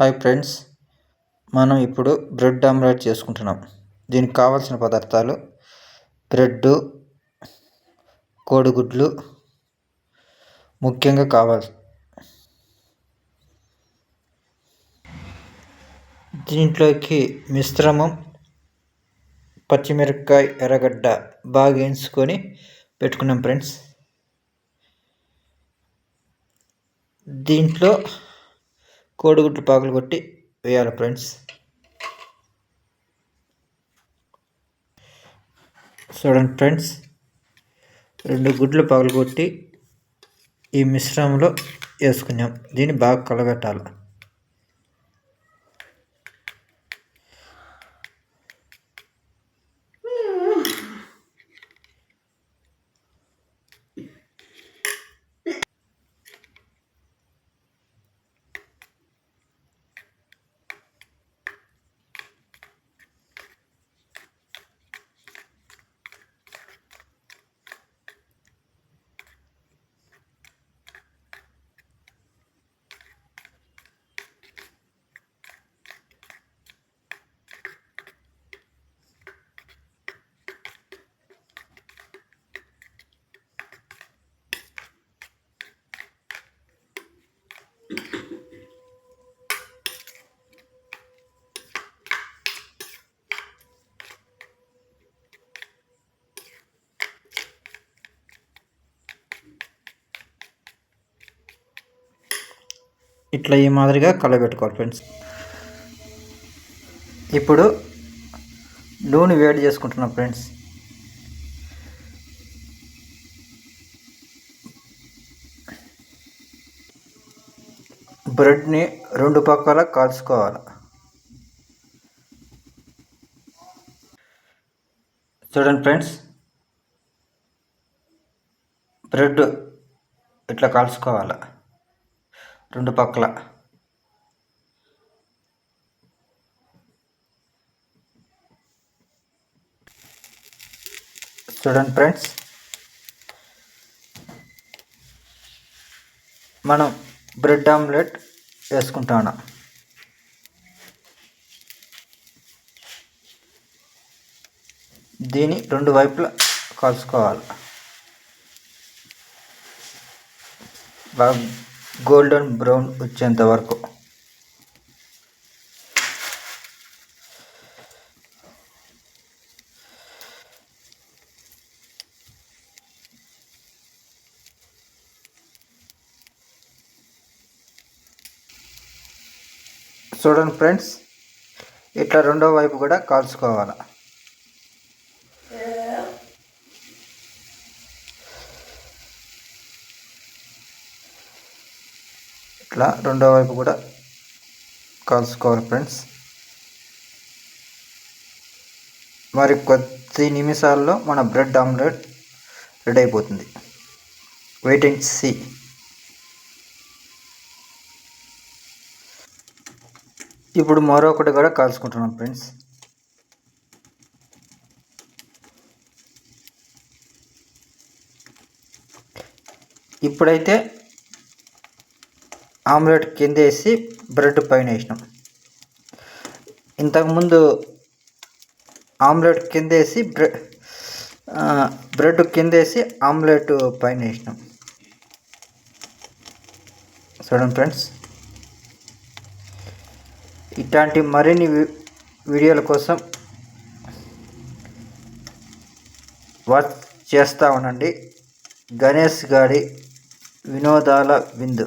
Hi friends మనం ఇప్పుడు bread omelette చేసుకుంటున్నాం. దీనికి కావాల్సిన పదార్థాలు బ్రెడ్ కోడిగుడ్లు ముఖ్యంగా కావాలి. దీంట్లోకి మిశ్రమం పచ్చిమిరపకాయ ఎర్రగడ్డ బాగా వేయించుకొని పెట్టుకున్నాం ఫ్రెండ్స్. దీంట్లో కోడిగుడ్లు పాకలు కొట్టి వేయాలి ఫ్రెండ్స్. చూడండి ఫ్రెండ్స్ రెండు గుడ్లు పగలగొట్టి ఈ మిశ్రమంలో వేసుకున్నాం. దీన్ని బాగా కలగట్టాలి. ఇట్లా ఈ మాదిరిగా కలబెట్టుకోవాలి ఫ్రెండ్స్. ఇప్పుడు నూనె వేడి చేసుకుంటున్నాం ఫ్రెండ్స్. బ్రెడ్ని రెండు పక్కల కాల్చుకోవాలి. చూడండి ఫ్రెండ్స్. బ్రెడ్ ఇట్లా కాల్చుకోవాలి. రెండు పక్కల. చూడండి ఫ్రెండ్స్. మనం బ్రెడ్ ఆమ్లెట్ వేసుకుంటాను దీని రెండు వైపులా కలుసుకోవాలి. బాగా గోల్డెన్ బ్రౌన్ వచ్చేంత వరకు. చూడండి ఫ్రెండ్స్ ఇట్లా రెండో వైపు కూడా కాల్చుకోవాలి? ఇట్లా రెండో వైపు కూడా కాల్చుకోవాలి ఫ్రెండ్స్. మరి కొద్ది నిమిషాల్లో మన బ్రెడ్ ఆమ్లెట్ రెడీ అయిపోతుంది. వెయిట్ అండ్ సీ ఇప్పుడు మరొకటి కూడా కాల్చుకుంటున్నాం ఫ్రెండ్స్. ఇప్పుడైతే ఆమ్లెట్ కింద వేసి బ్రెడ్ పైన వేసినాం. ఇంతకుముందు ఆమ్లెట్ కింద వేసి బ్రెడ్ బ్రెడ్ కింద వేసి ఆమ్లెట్ పైన వేసినాం. చూడండి ఫ్రెండ్స్. ఇట్లాంటి మరిన్ని వీడియోల కోసం వాచ్ చేస్తూ ఉండండి. గణేష్ గారి వినోదాల విందు.